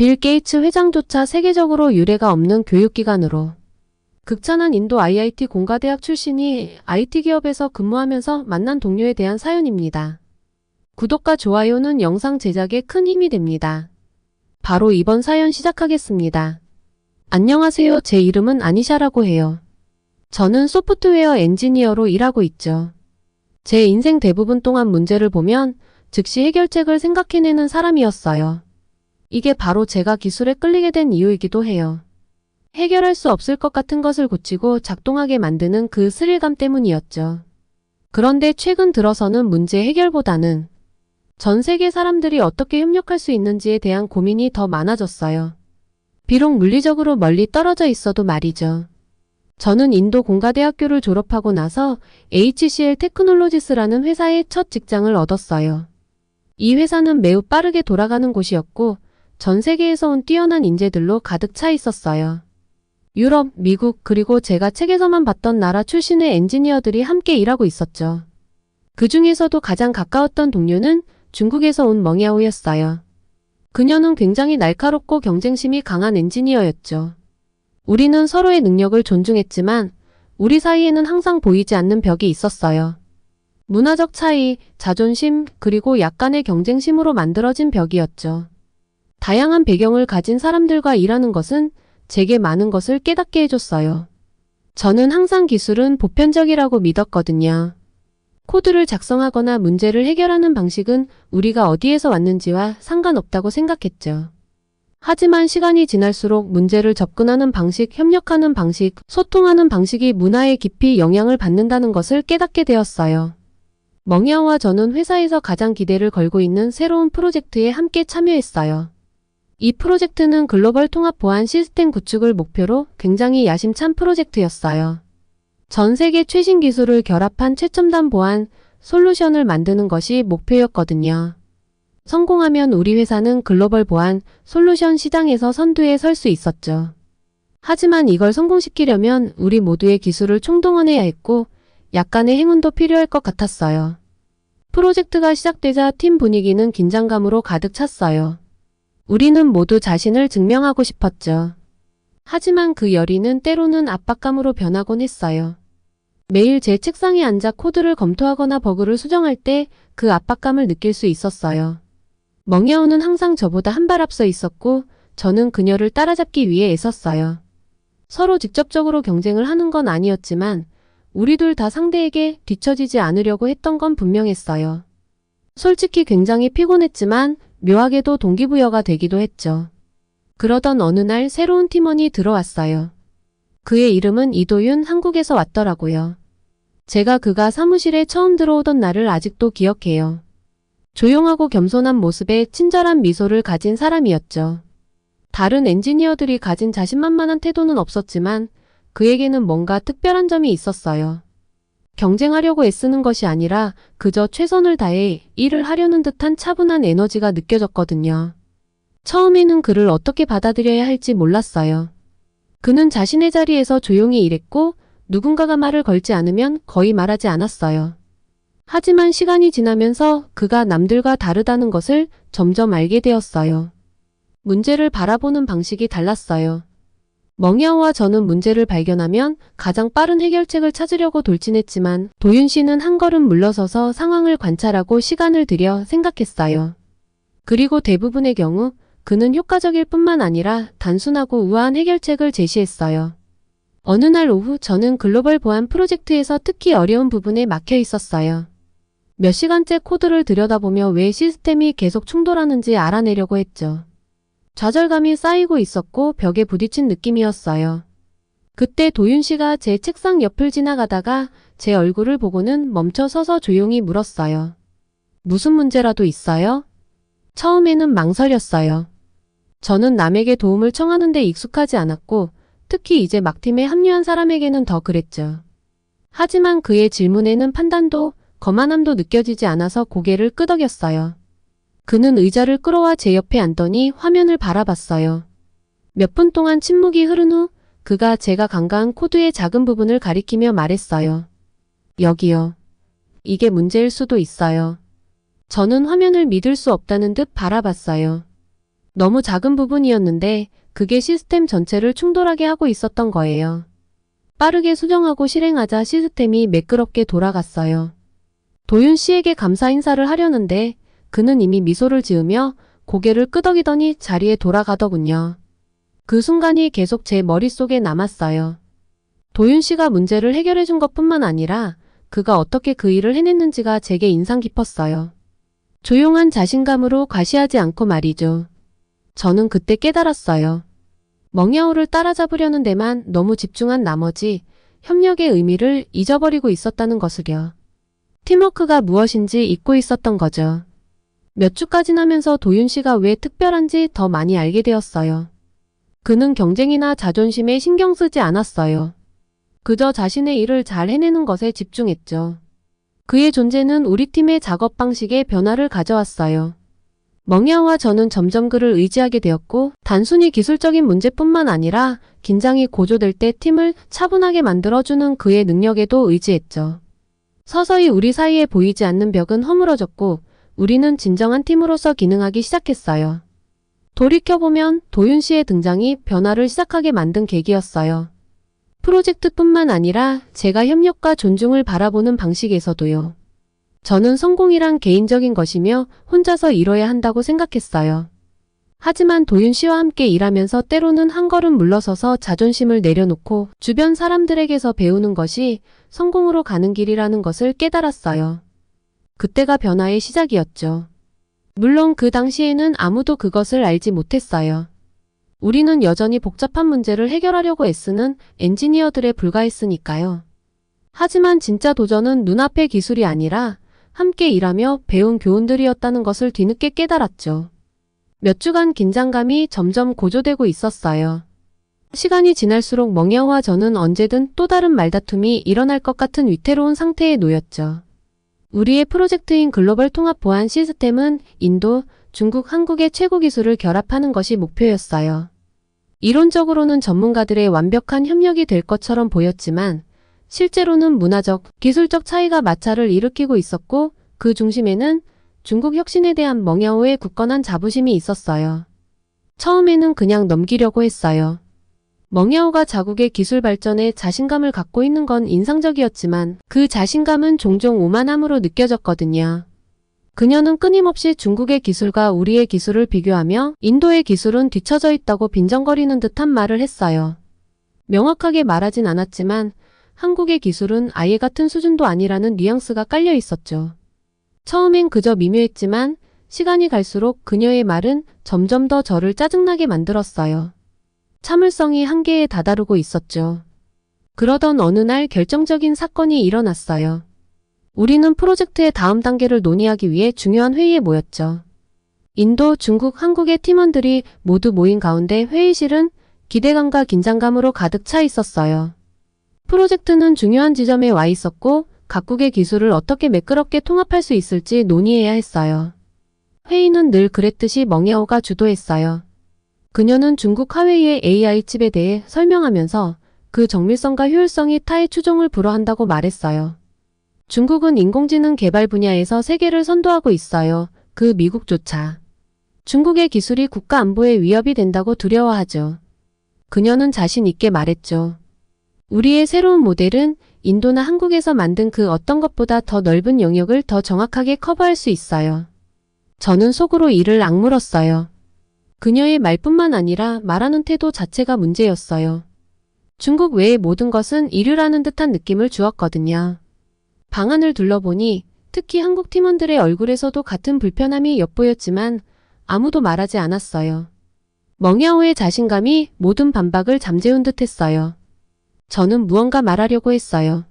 빌 게이츠 회장조차 세계적으로 유례가 없는 교육기관으로 극찬한 인도 IIT 공가대학 출신이 IT 기업에서 근무하면서 만난 동료에 대한 사연입니다. 구독과 좋아요는 영상 제작에 큰 힘이 됩니다. 바로 이번 사연 시작하겠습니다. 안녕하세요. 제 이름은 아니샤라고 해요. 저는 소프트웨어 엔지니어로 일하고 있죠. 제 인생 대부분 동안 문제를 보면 즉시 해결책을 생각해내는 사람이었어요. 이게 바로 제가 기술에 끌리게 된 이유이기도 해요. 해결할 수 없을 것 같은 것을 고치고 작동하게 만드는 그 스릴감 때문이었죠. 그런데 최근 들어서는 문제 해결보다는 전 세계 사람들이 어떻게 협력할 수 있는지에 대한 고민이 더 많아졌어요. 비록 물리적으로 멀리 떨어져 있어도 말이죠. 저는 인도 공가대학교를 졸업하고 나서 HCL 테크놀로지스라는 회사의 첫 직장을 얻었어요. 이 회사는 매우 빠르게 돌아가는 곳이었고 전 세계에서 온 뛰어난 인재들로 가득 차 있었어요. 유럽, 미국, 그리고 제가 책에서만 봤던 나라 출신의 엔지니어들이 함께 일하고 있었죠. 그 중에서도 가장 가까웠던 동료는 중국에서 온 멍야오였어요. 그녀는 굉장히 날카롭고 경쟁심이 강한 엔지니어였죠. 우리는 서로의 능력을 존중했지만 우리 사이에는 항상 보이지 않는 벽이 있었어요. 문화적 차이, 자존심, 그리고 약간의 경쟁심으로 만들어진 벽이었죠. 다양한 배경을 가진 사람들과 일하는 것은 제게 많은 것을 깨닫게 해줬어요. 저는 항상 기술은 보편적이라고 믿었거든요. 코드를 작성하거나 문제를 해결하는 방식은 우리가 어디에서 왔는지와 상관없다고 생각했죠. 하지만 시간이 지날수록 문제를 접근하는 방식, 협력하는 방식, 소통하는 방식이 문화에 깊이 영향을 받는다는 것을 깨닫게 되었어요. 멍야오와 저는 회사에서 가장 기대를 걸고 있는 새로운 프로젝트에 함께 참여했어요. 이 프로젝트는 글로벌 통합 보안 시스템 구축을 목표로 굉장히 야심찬 프로젝트였어요. 전 세계 최신 기술을 결합한 최첨단 보안 솔루션을 만드는 것이 목표였거든요. 성공하면 우리 회사는 글로벌 보안 솔루션 시장에서 선두에 설 수 있었죠. 하지만 이걸 성공시키려면 우리 모두의 기술을 총동원해야 했고 약간의 행운도 필요할 것 같았어요. 프로젝트가 시작되자 팀 분위기는 긴장감으로 가득 찼어요. 우리는 모두 자신을 증명하고 싶었죠. 하지만 그 열의는 때로는 압박감으로 변하곤 했어요. 매일 제 책상에 앉아 코드를 검토하거나 버그를 수정할 때 그 압박감을 느낄 수 있었어요. 멍야오는 항상 저보다 한 발 앞서 있었고 저는 그녀를 따라잡기 위해 애썼어요. 서로 직접적으로 경쟁을 하는 건 아니었지만 우리 둘 다 상대에게 뒤처지지 않으려고 했던 건 분명했어요. 솔직히 굉장히 피곤했지만 묘하게도 동기부여가 되기도 했죠. 그러던 어느 날 새로운 팀원이 들어왔어요. 그의 이름은 이도윤 한국에서 왔더라고요. 제가 그가 사무실에 처음 들어오던 날을 아직도 기억해요. 조용하고 겸손한 모습에 친절한 미소를 가진 사람이었죠. 다른 엔지니어들이 가진 자신만만한 태도는 없었지만 그에게는 뭔가 특별한 점이 있었어요. 경쟁하려고 애쓰는 것이 아니라 그저 최선을 다해 일을 하려는 듯한 차분한 에너지가 느껴졌거든요. 처음에는 그를 어떻게 받아들여야 할지 몰랐어요. 그는 자신의 자리에서 조용히 일했고 누군가가 말을 걸지 않으면 거의 말하지 않았어요. 하지만 시간이 지나면서 그가 남들과 다르다는 것을 점점 알게 되었어요. 문제를 바라보는 방식이 달랐어요. 멍야오와 저는 문제를 발견하면 가장 빠른 해결책을 찾으려고 돌진했지만 도윤 씨는 한 걸음 물러서서 상황을 관찰하고 시간을 들여 생각했어요. 그리고 대부분의 경우 그는 효과적일 뿐만 아니라 단순하고 우아한 해결책을 제시했어요. 어느 날 오후 저는 글로벌 보안 프로젝트에서 특히 어려운 부분에 막혀 있었어요. 몇 시간째 코드를 들여다보며 왜 시스템이 계속 충돌하는지 알아내려고 했죠. 좌절감이 쌓이고 있었고 벽에 부딪힌 느낌이었어요. 그때 도윤 씨가 제 책상 옆을 지나가다가 제 얼굴을 보고는 멈춰 서서 조용히 물었어요. 무슨 문제라도 있어요? 처음에는 망설였어요. 저는 남에게 도움을 청하는 데 익숙하지 않았고 특히 이제 막 팀에 합류한 사람에게는 더 그랬죠. 하지만 그의 질문에는 판단도 거만함도 느껴지지 않아서 고개를 끄덕였어요. 그는 의자를 끌어와 제 옆에 앉더니 화면을 바라봤어요. 몇 분 동안 침묵이 흐른 후 그가 제가 간과한 코드의 작은 부분을 가리키며 말했어요. 여기요. 이게 문제일 수도 있어요. 저는 화면을 믿을 수 없다는 듯 바라봤어요. 너무 작은 부분이었는데 그게 시스템 전체를 충돌하게 하고 있었던 거예요. 빠르게 수정하고 실행하자 시스템이 매끄럽게 돌아갔어요. 도윤 씨에게 감사 인사를 하려는데 그는 이미 미소를 지으며 고개를 끄덕이더니 자리에 돌아가더군요. 그 순간이 계속 제 머릿속에 남았어요. 도윤 씨가 문제를 해결해 준 것뿐만 아니라 그가 어떻게 그 일을 해냈는지가 제게 인상 깊었어요. 조용한 자신감으로 과시하지 않고 말이죠. 저는 그때 깨달았어요. 멍야오를 따라잡으려는 데만 너무 집중한 나머지 협력의 의미를 잊어버리고 있었다는 것을요. 팀워크가 무엇인지 잊고 있었던 거죠. 몇 주가 지나면서 도윤 씨가 왜 특별한지 더 많이 알게 되었어요. 그는 경쟁이나 자존심에 신경 쓰지 않았어요. 그저 자신의 일을 잘 해내는 것에 집중했죠. 그의 존재는 우리 팀의 작업 방식에 변화를 가져왔어요. 멍야와 저는 점점 그를 의지하게 되었고 단순히 기술적인 문제뿐만 아니라 긴장이 고조될 때 팀을 차분하게 만들어주는 그의 능력에도 의지했죠. 서서히 우리 사이에 보이지 않는 벽은 허물어졌고 우리는 진정한 팀으로서 기능하기 시작했어요. 돌이켜보면 도윤 씨의 등장이 변화를 시작하게 만든 계기였어요. 프로젝트뿐만 아니라 제가 협력과 존중을 바라보는 방식에서도요. 저는 성공이란 개인적인 것이며 혼자서 이뤄야 한다고 생각했어요. 하지만 도윤 씨와 함께 일하면서 때로는 한 걸음 물러서서 자존심을 내려놓고 주변 사람들에게서 배우는 것이 성공으로 가는 길이라는 것을 깨달았어요. 그때가 변화의 시작이었죠. 물론 그 당시에는 아무도 그것을 알지 못했어요. 우리는 여전히 복잡한 문제를 해결하려고 애쓰는 엔지니어들에 불과했으니까요. 하지만 진짜 도전은 눈앞의 기술이 아니라 함께 일하며 배운 교훈들이었다는 것을 뒤늦게 깨달았죠. 몇 주간 긴장감이 점점 고조되고 있었어요. 시간이 지날수록 멍야와 저는 언제든 또 다른 말다툼이 일어날 것 같은 위태로운 상태에 놓였죠. 우리의 프로젝트인 글로벌 통합 보안 시스템은 인도, 중국, 한국의 최고 기술을 결합하는 것이 목표였어요. 이론적으로는 전문가들의 완벽한 협력이 될 것처럼 보였지만 실제로는 문화적, 기술적 차이가 마찰을 일으키고 있었고 그 중심에는 중국 혁신에 대한 멍야오의 굳건한 자부심이 있었어요. 처음에는 그냥 넘기려고 했어요. 멍야오가 자국의 기술 발전에 자신감을 갖고 있는 건 인상적이었지만 그 자신감은 종종 오만함으로 느껴졌거든요. 그녀는 끊임없이 중국의 기술과 우리의 기술을 비교하며 인도의 기술은 뒤처져 있다고 빈정거리는 듯한 말을 했어요. 명확하게 말하진 않았지만 한국의 기술은 아예 같은 수준도 아니라는 뉘앙스가 깔려 있었죠. 처음엔 그저 미묘했지만 시간이 갈수록 그녀의 말은 점점 더 저를 짜증나게 만들었어요. 참을성이 한계에 다다르고 있었죠. 그러던 어느 날 결정적인 사건이 일어났어요. 우리는 프로젝트의 다음 단계를 논의하기 위해 중요한 회의에 모였죠. 인도, 중국, 한국의 팀원들이 모두 모인 가운데 회의실은 기대감과 긴장감으로 가득 차 있었어요. 프로젝트는 중요한 지점에 와 있었고 각국의 기술을 어떻게 매끄럽게 통합할 수 있을지 논의해야 했어요. 회의는 늘 그랬듯이 멍야오가 주도했어요. 그녀는 중국 하웨이의 AI 칩에 대해 설명하면서 그 정밀성과 효율성이 타의 추종을 불허한다고 말했어요. 중국은 인공지능 개발 분야에서 세계를 선도하고 있어요. 그 미국조차. 중국의 기술이 국가 안보에 위협이 된다고 두려워하죠. 그녀는 자신 있게 말했죠. 우리의 새로운 모델은 인도나 한국에서 만든 그 어떤 것보다 더 넓은 영역을 더 정확하게 커버할 수 있어요. 저는 속으로 이를 악물었어요. 그녀의 말뿐만 아니라 말하는 태도 자체가 문제였어요. 중국 외의 모든 것은 이르라는 듯한 느낌을 주었거든요. 방안을 둘러보니 특히 한국 팀원들의 얼굴에서도 같은 불편함이 엿보였지만 아무도 말하지 않았어요. 멍야오의 자신감이 모든 반박을 잠재운 듯 했어요. 저는 무언가 말하려고 했어요.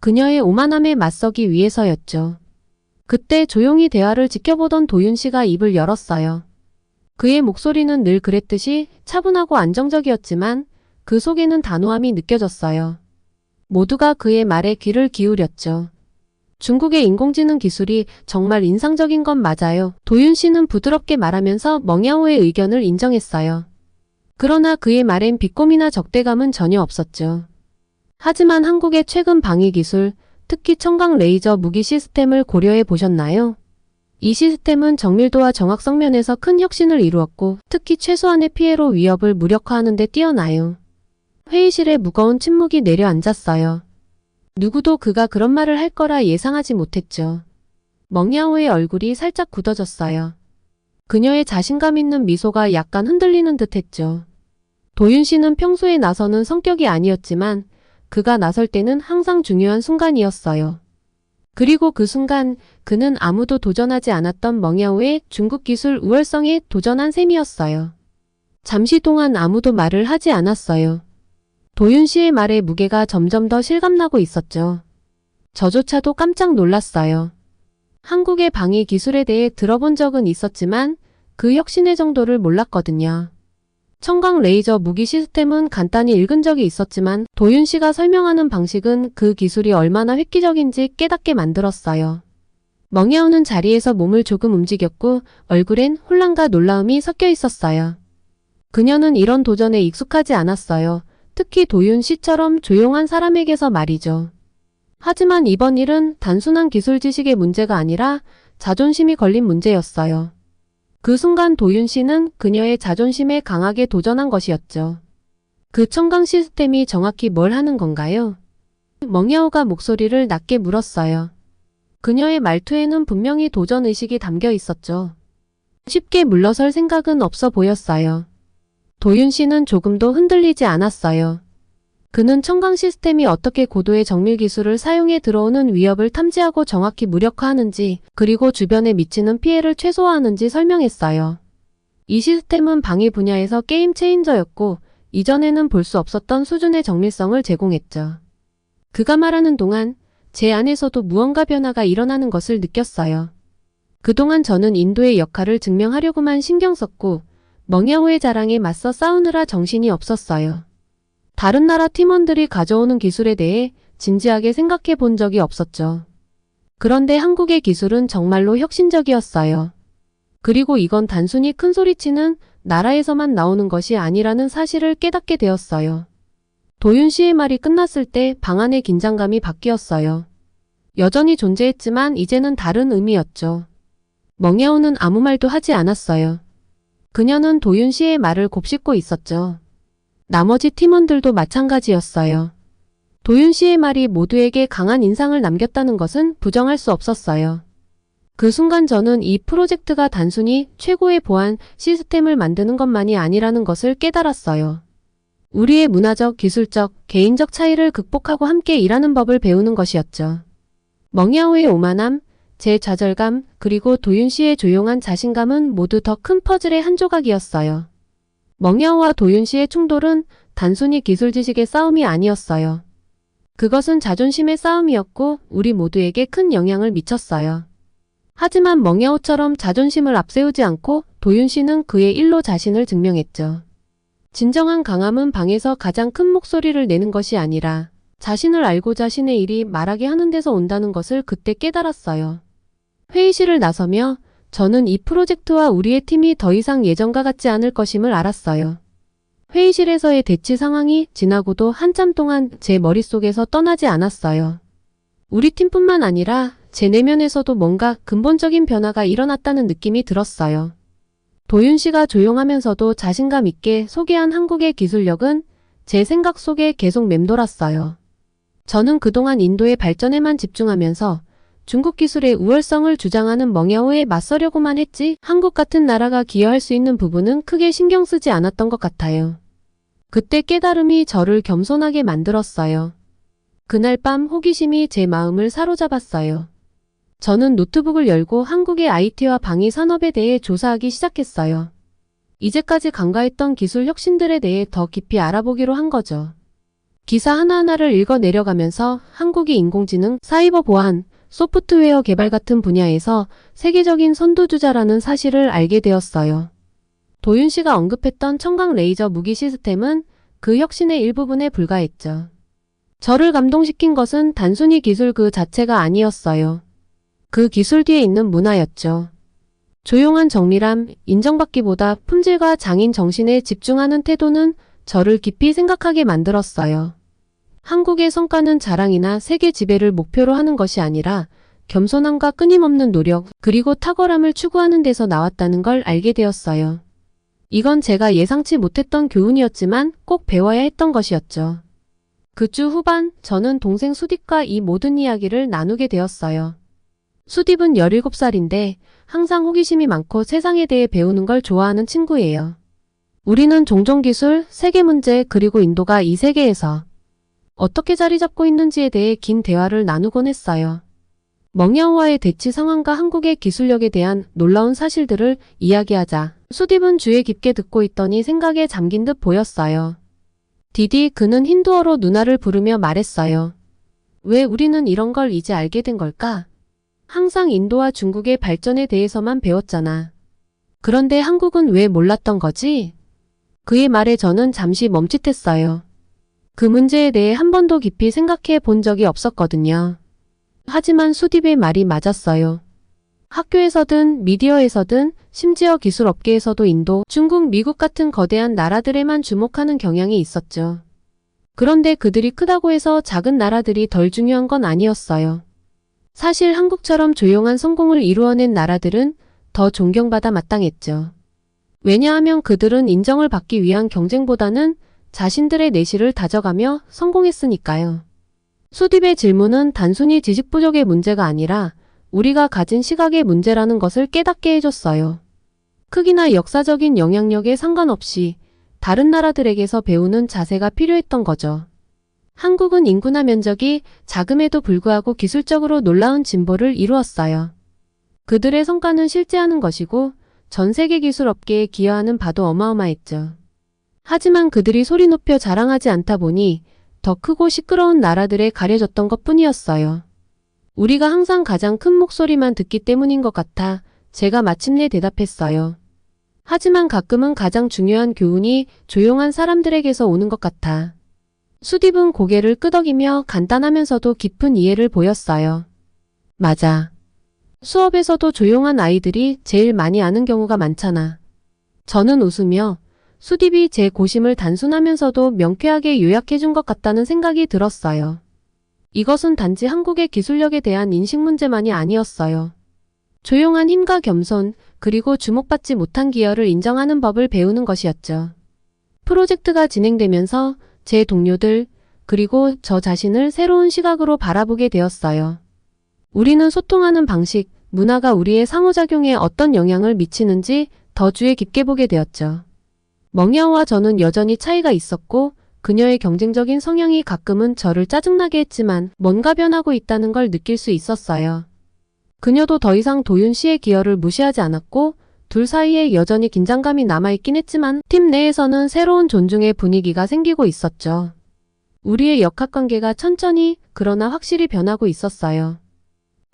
그녀의 오만함에 맞서기 위해서였죠. 그때 조용히 대화를 지켜보던 도윤 씨가 입을 열었어요. 그의 목소리는 늘 그랬듯이 차분하고 안정적이었지만 그 속에는 단호함이 느껴졌어요. 모두가 그의 말에 귀를 기울였죠. 중국의 인공지능 기술이 정말 인상적인 건 맞아요. 도윤 씨는 부드럽게 말하면서 멍야오의 의견을 인정했어요. 그러나 그의 말엔 비꼼이나 적대감은 전혀 없었죠. 하지만 한국의 최근 방위 기술, 특히 청각 레이저 무기 시스템을 고려해 보셨나요? 이 시스템은 정밀도와 정확성 면에서 큰 혁신을 이루었고 특히 최소한의 피해로 위협을 무력화하는 데 뛰어나요. 회의실에 무거운 침묵이 내려앉았어요. 누구도 그가 그런 말을 할 거라 예상하지 못했죠. 멍야오의 얼굴이 살짝 굳어졌어요. 그녀의 자신감 있는 미소가 약간 흔들리는 듯 했죠. 도윤 씨는 평소에 나서는 성격이 아니었지만 그가 나설 때는 항상 중요한 순간이었어요. 그리고 그 순간 그는 아무도 도전하지 않았던 멍야오의 중국 기술 우월성에 도전한 셈이었어요. 잠시 동안 아무도 말을 하지 않았어요. 도윤 씨의 말에 무게가 점점 더 실감나고 있었죠. 저조차도 깜짝 놀랐어요. 한국의 방위 기술에 대해 들어본 적은 있었지만 그 혁신의 정도를 몰랐거든요. 청강 레이저 무기 시스템은 간단히 읽은 적이 있었지만 도윤 씨가 설명하는 방식은 그 기술이 얼마나 획기적인지 깨닫게 만들었어요. 멍야오는 자리에서 몸을 조금 움직였고 얼굴엔 혼란과 놀라움이 섞여 있었어요. 그녀는 이런 도전에 익숙하지 않았어요. 특히 도윤 씨처럼 조용한 사람에게서 말이죠. 하지만 이번 일은 단순한 기술 지식의 문제가 아니라 자존심이 걸린 문제였어요. 그 순간 도윤 씨는 그녀의 자존심에 강하게 도전한 것이었죠. 그 청강 시스템이 정확히 뭘 하는 건가요? 멍야오가 목소리를 낮게 물었어요. 그녀의 말투에는 분명히 도전 의식이 담겨 있었죠. 쉽게 물러설 생각은 없어 보였어요. 도윤 씨는 조금도 흔들리지 않았어요. 그는 청강 시스템이 어떻게 고도의 정밀 기술을 사용해 들어오는 위협을 탐지하고 정확히 무력화하는지, 그리고 주변에 미치는 피해를 최소화하는지 설명했어요. 이 시스템은 방위 분야에서 게임 체인저였고, 이전에는 볼 수 없었던 수준의 정밀성을 제공했죠. 그가 말하는 동안 제 안에서도 무언가 변화가 일어나는 것을 느꼈어요. 그동안 저는 인도의 역할을 증명하려고만 신경 썼고, 멍야오의 자랑에 맞서 싸우느라 정신이 없었어요. 다른 나라 팀원들이 가져오는 기술에 대해 진지하게 생각해 본 적이 없었죠. 그런데 한국의 기술은 정말로 혁신적이었어요. 그리고 이건 단순히 큰 소리치는 나라에서만 나오는 것이 아니라는 사실을 깨닫게 되었어요. 도윤 씨의 말이 끝났을 때 방 안의 긴장감이 바뀌었어요. 여전히 존재했지만 이제는 다른 의미였죠. 멍야오는 아무 말도 하지 않았어요. 그녀는 도윤 씨의 말을 곱씹고 있었죠. 나머지 팀원들도 마찬가지였어요. 도윤 씨의 말이 모두에게 강한 인상을 남겼다는 것은 부정할 수 없었어요. 그 순간 저는 이 프로젝트가 단순히 최고의 보안 시스템을 만드는 것만이 아니라는 것을 깨달았어요. 우리의 문화적, 기술적, 개인적 차이를 극복하고 함께 일하는 법을 배우는 것이었죠. 멍야오의 오만함, 제 좌절감, 그리고 도윤 씨의 조용한 자신감은 모두 더 큰 퍼즐의 한 조각이었어요. 멍야오와 도윤 씨의 충돌은 단순히 기술 지식의 싸움이 아니었어요. 그것은 자존심의 싸움이었고 우리 모두에게 큰 영향을 미쳤어요. 하지만 멍야오처럼 자존심을 앞세우지 않고 도윤 씨는 그의 일로 자신을 증명했죠. 진정한 강함은 방에서 가장 큰 목소리를 내는 것이 아니라 자신을 알고 자신의 일이 말하게 하는 데서 온다는 것을 그때 깨달았어요. 회의실을 나서며 저는 이 프로젝트와 우리의 팀이 더 이상 예전과 같지 않을 것임을 알았어요. 회의실에서의 대치 상황이 지나고도 한참 동안 제 머릿속에서 떠나지 않았어요. 우리 팀뿐만 아니라 제 내면에서도 뭔가 근본적인 변화가 일어났다는 느낌이 들었어요. 도윤 씨가 조용하면서도 자신감 있게 소개한 한국의 기술력은 제 생각 속에 계속 맴돌았어요. 저는 그동안 인도의 발전에만 집중하면서 중국 기술의 우월성을 주장하는 멍야오에 맞서려고만 했지 한국 같은 나라가 기여할 수 있는 부분은 크게 신경 쓰지 않았던 것 같아요. 그때 깨달음이 저를 겸손하게 만들었어요. 그날 밤 호기심이 제 마음을 사로잡았어요. 저는 노트북을 열고 한국의 IT와 방위 산업에 대해 조사하기 시작했어요. 이제까지 간과했던 기술 혁신들에 대해 더 깊이 알아보기로 한 거죠. 기사 하나하나를 읽어 내려가면서 한국이 인공지능, 사이버 보안, 소프트웨어 개발 같은 분야에서 세계적인 선두주자라는 사실을 알게 되었어요. 도윤 씨가 언급했던 청강 레이저 무기 시스템은 그 혁신의 일부분에 불과했죠. 저를 감동시킨 것은 단순히 기술 그 자체가 아니었어요. 그 기술 뒤에 있는 문화였죠. 조용한 정밀함, 인정받기보다 품질과 장인 정신에 집중하는 태도는 저를 깊이 생각하게 만들었어요. 한국의 성과는 자랑이나 세계 지배를 목표로 하는 것이 아니라 겸손함과 끊임없는 노력, 그리고 탁월함을 추구하는 데서 나왔다는 걸 알게 되었어요. 이건 제가 예상치 못했던 교훈이었지만 꼭 배워야 했던 것이었죠. 그 주 후반, 저는 동생 수딥과 이 모든 이야기를 나누게 되었어요. 수딥은 17살인데 항상 호기심이 많고 세상에 대해 배우는 걸 좋아하는 친구예요. 우리는 종종 기술, 세계 문제, 그리고 인도가 이 세계에서 어떻게 자리 잡고 있는지에 대해 긴 대화를 나누곤 했어요. 멍야오와의 대치 상황과 한국의 기술력에 대한 놀라운 사실들을 이야기하자 수딥은 주에 깊게 듣고 있더니 생각에 잠긴 듯 보였어요. 디디 그는 힌두어로 누나를 부르며 말했어요. 왜 우리는 이런 걸 이제 알게 된 걸까? 항상 인도와 중국의 발전에 대해서만 배웠잖아. 그런데 한국은 왜 몰랐던 거지? 그의 말에 저는 잠시 멈칫했어요. 그 문제에 대해 한 번도 깊이 생각해 본 적이 없었거든요. 하지만 수딥의 말이 맞았어요. 학교에서든 미디어에서든 심지어 기술 업계에서도 인도, 중국, 미국 같은 거대한 나라들에만 주목하는 경향이 있었죠. 그런데 그들이 크다고 해서 작은 나라들이 덜 중요한 건 아니었어요. 사실 한국처럼 조용한 성공을 이루어낸 나라들은 더 존경받아 마땅했죠. 왜냐하면 그들은 인정을 받기 위한 경쟁보다는 자신들의 내실을 다져가며 성공했으니까요. 수딥의 질문은 단순히 지식 부족의 문제가 아니라 우리가 가진 시각의 문제라는 것을 깨닫게 해줬어요. 크기나 역사적인 영향력에 상관없이 다른 나라들에게서 배우는 자세가 필요했던 거죠. 한국은 인구나 면적이 작음에도 불구하고 기술적으로 놀라운 진보를 이루었어요. 그들의 성과는 실제하는 것이고 전 세계 기술 업계에 기여하는 바도 어마어마했죠. 하지만 그들이 소리 높여 자랑하지 않다 보니 더 크고 시끄러운 나라들에 가려졌던 것 뿐이었어요. 우리가 항상 가장 큰 목소리만 듣기 때문인 것 같아 제가 마침내 대답했어요. 하지만 가끔은 가장 중요한 교훈이 조용한 사람들에게서 오는 것 같아. 수딥은 고개를 끄덕이며 간단하면서도 깊은 이해를 보였어요. 맞아. 수업에서도 조용한 아이들이 제일 많이 아는 경우가 많잖아. 저는 웃으며 수딥이 제 고심을 단순하면서도 명쾌하게 요약해준 것 같다는 생각이 들었어요. 이것은 단지 한국의 기술력에 대한 인식 문제만이 아니었어요. 조용한 힘과 겸손, 그리고 주목받지 못한 기여를 인정하는 법을 배우는 것이었죠. 프로젝트가 진행되면서 제 동료들, 그리고 저 자신을 새로운 시각으로 바라보게 되었어요. 우리는 소통하는 방식, 문화가 우리의 상호작용에 어떤 영향을 미치는지 더 주의 깊게 보게 되었죠. 멍야오와 저는 여전히 차이가 있었고 그녀의 경쟁적인 성향이 가끔은 저를 짜증나게 했지만 뭔가 변하고 있다는 걸 느낄 수 있었어요. 그녀도 더 이상 도윤 씨의 기여를 무시하지 않았고 둘 사이에 여전히 긴장감이 남아있긴 했지만 팀 내에서는 새로운 존중의 분위기가 생기고 있었죠. 우리의 역학관계가 천천히 그러나 확실히 변하고 있었어요.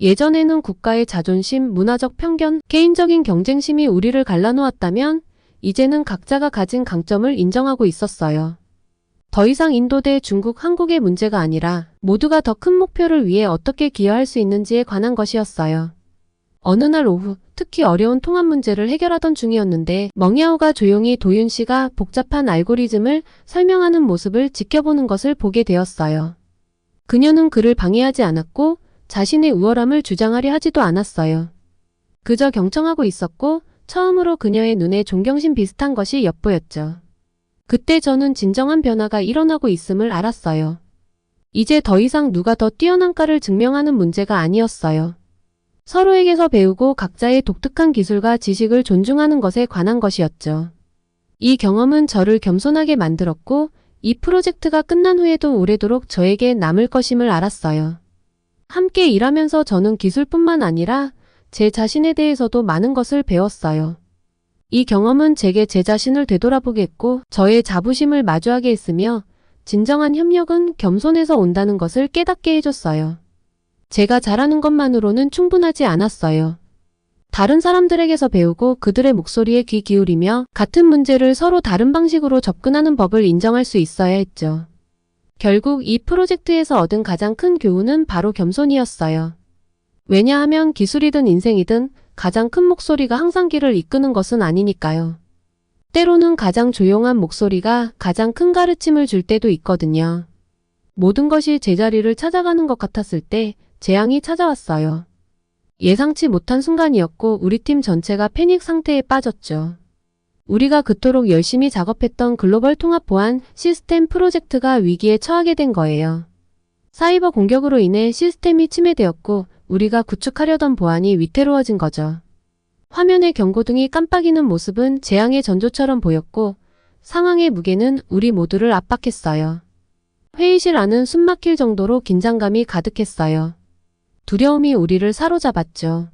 예전에는 국가의 자존심, 문화적 편견, 개인적인 경쟁심이 우리를 갈라놓았다면 이제는 각자가 가진 강점을 인정하고 있었어요. 더 이상 인도 대 중국, 한국의 문제가 아니라 모두가 더 큰 목표를 위해 어떻게 기여할 수 있는지에 관한 것이었어요. 어느 날 오후 특히 어려운 통합 문제를 해결하던 중이었는데 멍야오가 조용히 도윤 씨가 복잡한 알고리즘을 설명하는 모습을 지켜보는 것을 보게 되었어요. 그녀는 그를 방해하지 않았고 자신의 우월함을 주장하려 하지도 않았어요. 그저 경청하고 있었고 처음으로 그녀의 눈에 존경심 비슷한 것이 엿보였죠. 그때 저는 진정한 변화가 일어나고 있음을 알았어요. 이제 더 이상 누가 더 뛰어난가를 증명하는 문제가 아니었어요. 서로에게서 배우고 각자의 독특한 기술과 지식을 존중하는 것에 관한 것이었죠. 이 경험은 저를 겸손하게 만들었고 이 프로젝트가 끝난 후에도 오래도록 저에게 남을 것임을 알았어요. 함께 일하면서 저는 기술뿐만 아니라 제 자신에 대해서도 많은 것을 배웠어요. 이 경험은 제게 제 자신을 되돌아보게 했고 저의 자부심을 마주하게 했으며 진정한 협력은 겸손에서 온다는 것을 깨닫게 해줬어요. 제가 잘하는 것만으로는 충분하지 않았어요. 다른 사람들에게서 배우고 그들의 목소리에 귀 기울이며 같은 문제를 서로 다른 방식으로 접근하는 법을 인정할 수 있어야 했죠. 결국 이 프로젝트에서 얻은 가장 큰 교훈은 바로 겸손이었어요. 왜냐하면 기술이든 인생이든 가장 큰 목소리가 항상 길을 이끄는 것은 아니니까요. 때로는 가장 조용한 목소리가 가장 큰 가르침을 줄 때도 있거든요. 모든 것이 제자리를 찾아가는 것 같았을 때 재앙이 찾아왔어요. 예상치 못한 순간이었고 우리 팀 전체가 패닉 상태에 빠졌죠. 우리가 그토록 열심히 작업했던 글로벌 통합 보안 시스템 프로젝트가 위기에 처하게 된 거예요. 사이버 공격으로 인해 시스템이 침해되었고 우리가 구축하려던 보안이 위태로워진 거죠. 화면의 경고등이 깜빡이는 모습은 재앙의 전조처럼 보였고 상황의 무게는 우리 모두를 압박했어요. 회의실 안은 숨막힐 정도로 긴장감이 가득했어요. 두려움이 우리를 사로잡았죠.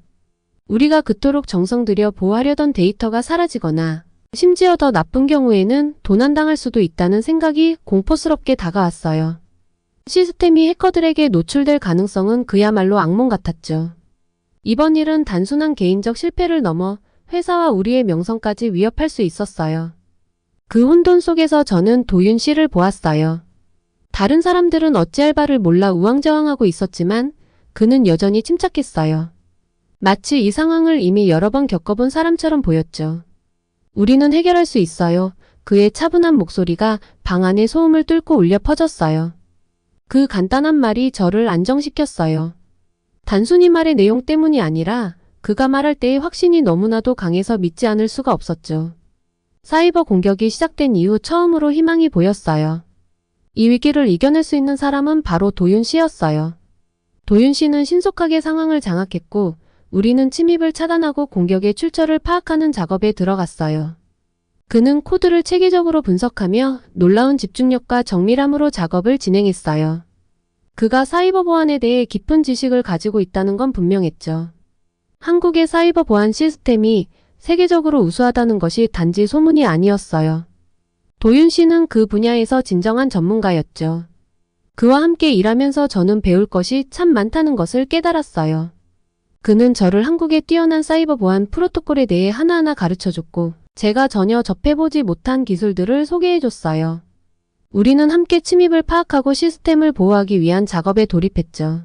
우리가 그토록 정성 들여 보호하려던 데이터가 사라지거나 심지어 더 나쁜 경우에는 도난당할 수도 있다는 생각이 공포스럽게 다가왔어요. 시스템이 해커들에게 노출될 가능성은 그야말로 악몽 같았죠. 이번 일은 단순한 개인적 실패를 넘어 회사와 우리의 명성까지 위협할 수 있었어요. 그 혼돈 속에서 저는 도윤 씨를 보았어요. 다른 사람들은 어찌할 바를 몰라 우왕좌왕하고 있었지만 그는 여전히 침착했어요. 마치 이 상황을 이미 여러 번 겪어본 사람처럼 보였죠. 우리는 해결할 수 있어요. 그의 차분한 목소리가 방 안의 소음을 뚫고 울려 퍼졌어요. 그 간단한 말이 저를 안정시켰어요. 단순히 말의 내용 때문이 아니라 그가 말할 때의 확신이 너무나도 강해서 믿지 않을 수가 없었죠. 사이버 공격이 시작된 이후 처음으로 희망이 보였어요. 이 위기를 이겨낼 수 있는 사람은 바로 도윤 씨였어요. 도윤 씨는 신속하게 상황을 장악했고 우리는 침입을 차단하고 공격의 출처를 파악하는 작업에 들어갔어요. 그는 코드를 체계적으로 분석하며 놀라운 집중력과 정밀함으로 작업을 진행했어요. 그가 사이버 보안에 대해 깊은 지식을 가지고 있다는 건 분명했죠. 한국의 사이버 보안 시스템이 세계적으로 우수하다는 것이 단지 소문이 아니었어요. 도윤 씨는 그 분야에서 진정한 전문가였죠. 그와 함께 일하면서 저는 배울 것이 참 많다는 것을 깨달았어요. 그는 저를 한국의 뛰어난 사이버 보안 프로토콜에 대해 하나하나 가르쳐줬고, 제가 전혀 접해보지 못한 기술들을 소개해줬어요. 우리는 함께 침입을 파악하고 시스템을 보호하기 위한 작업에 돌입했죠.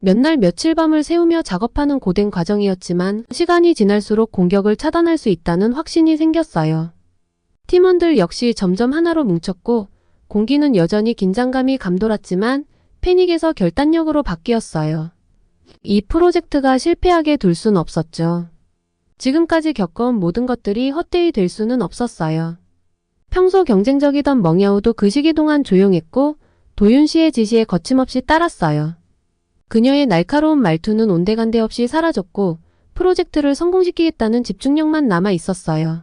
몇 날 며칠 밤을 새우며 작업하는 고된 과정이었지만 시간이 지날수록 공격을 차단할 수 있다는 확신이 생겼어요. 팀원들 역시 점점 하나로 뭉쳤고 공기는 여전히 긴장감이 감돌았지만 패닉에서 결단력으로 바뀌었어요. 이 프로젝트가 실패하게 둘 순 없었죠. 지금까지 겪어온 모든 것들이 헛되이 될 수는 없었어요. 평소 경쟁적이던 멍야우도 그 시기 동안 조용했고 도윤 씨의 지시에 거침없이 따랐어요. 그녀의 날카로운 말투는 온데간데 없이 사라졌고 프로젝트를 성공시키겠다는 집중력만 남아 있었어요.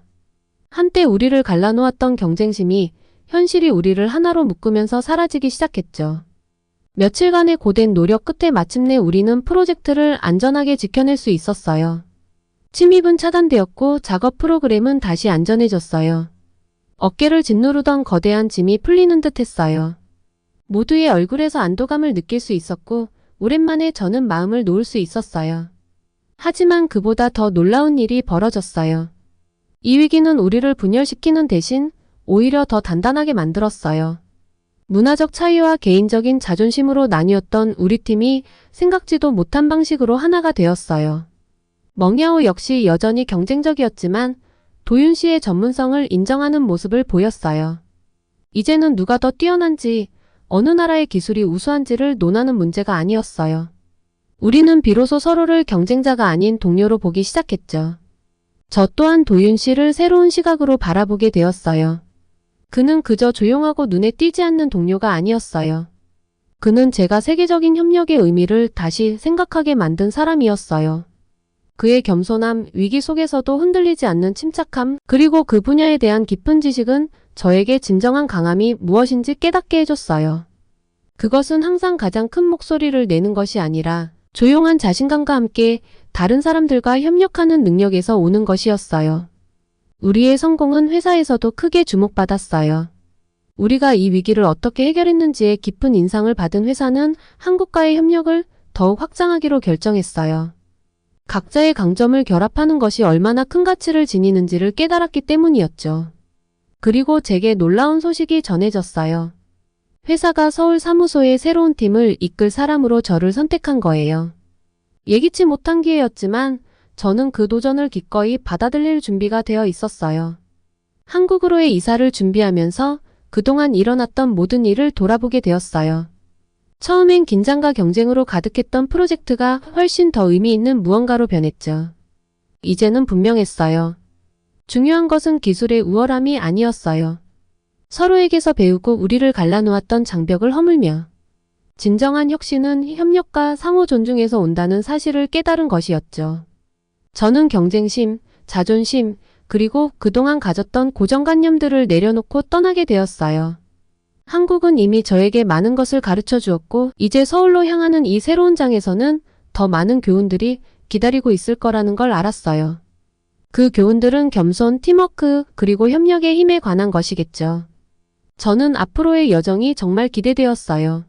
한때 우리를 갈라놓았던 경쟁심이 현실이 우리를 하나로 묶으면서 사라지기 시작했죠. 며칠간의 고된 노력 끝에 마침내 우리는 프로젝트를 안전하게 지켜낼 수 있었어요. 침입은 차단되었고 작업 프로그램은 다시 안전해졌어요. 어깨를 짓누르던 거대한 짐이 풀리는 듯 했어요. 모두의 얼굴에서 안도감을 느낄 수 있었고, 오랜만에 저는 마음을 놓을 수 있었어요. 하지만 그보다 더 놀라운 일이 벌어졌어요. 이 위기는 우리를 분열시키는 대신 오히려 더 단단하게 만들었어요. 문화적 차이와 개인적인 자존심으로 나뉘었던 우리 팀이 생각지도 못한 방식으로 하나가 되었어요. 멍야오 역시 여전히 경쟁적이었지만 도윤 씨의 전문성을 인정하는 모습을 보였어요. 이제는 누가 더 뛰어난지, 어느 나라의 기술이 우수한지를 논하는 문제가 아니었어요. 우리는 비로소 서로를 경쟁자가 아닌 동료로 보기 시작했죠. 저 또한 도윤 씨를 새로운 시각으로 바라보게 되었어요. 그는 그저 조용하고 눈에 띄지 않는 동료가 아니었어요. 그는 제가 세계적인 협력의 의미를 다시 생각하게 만든 사람이었어요. 그의 겸손함, 위기 속에서도 흔들리지 않는 침착함, 그리고 그 분야에 대한 깊은 지식은 저에게 진정한 강함이 무엇인지 깨닫게 해줬어요. 그것은 항상 가장 큰 목소리를 내는 것이 아니라 조용한 자신감과 함께 다른 사람들과 협력하는 능력에서 오는 것이었어요. 우리의 성공은 회사에서도 크게 주목받았어요. 우리가 이 위기를 어떻게 해결했는지에 깊은 인상을 받은 회사는 한국과의 협력을 더욱 확장하기로 결정했어요. 각자의 강점을 결합하는 것이 얼마나 큰 가치를 지니는지를 깨달았기 때문이었죠. 그리고 제게 놀라운 소식이 전해졌어요. 회사가 서울 사무소의 새로운 팀을 이끌 사람으로 저를 선택한 거예요. 예기치 못한 기회였지만 저는 그 도전을 기꺼이 받아들일 준비가 되어 있었어요. 한국으로의 이사를 준비하면서 그동안 일어났던 모든 일을 돌아보게 되었어요. 처음엔 긴장과 경쟁으로 가득했던 프로젝트가 훨씬 더 의미 있는 무언가로 변했죠. 이제는 분명했어요. 중요한 것은 기술의 우월함이 아니었어요. 서로에게서 배우고 우리를 갈라놓았던 장벽을 허물며 진정한 혁신은 협력과 상호 존중에서 온다는 사실을 깨달은 것이었죠. 저는 경쟁심, 자존심, 그리고 그동안 가졌던 고정관념들을 내려놓고 떠나게 되었어요. 한국은 이미 저에게 많은 것을 가르쳐 주었고, 이제 서울로 향하는 이 새로운 장에서는 더 많은 교훈들이 기다리고 있을 거라는 걸 알았어요. 그 교훈들은 겸손, 팀워크, 그리고 협력의 힘에 관한 것이겠죠. 저는 앞으로의 여정이 정말 기대되었어요.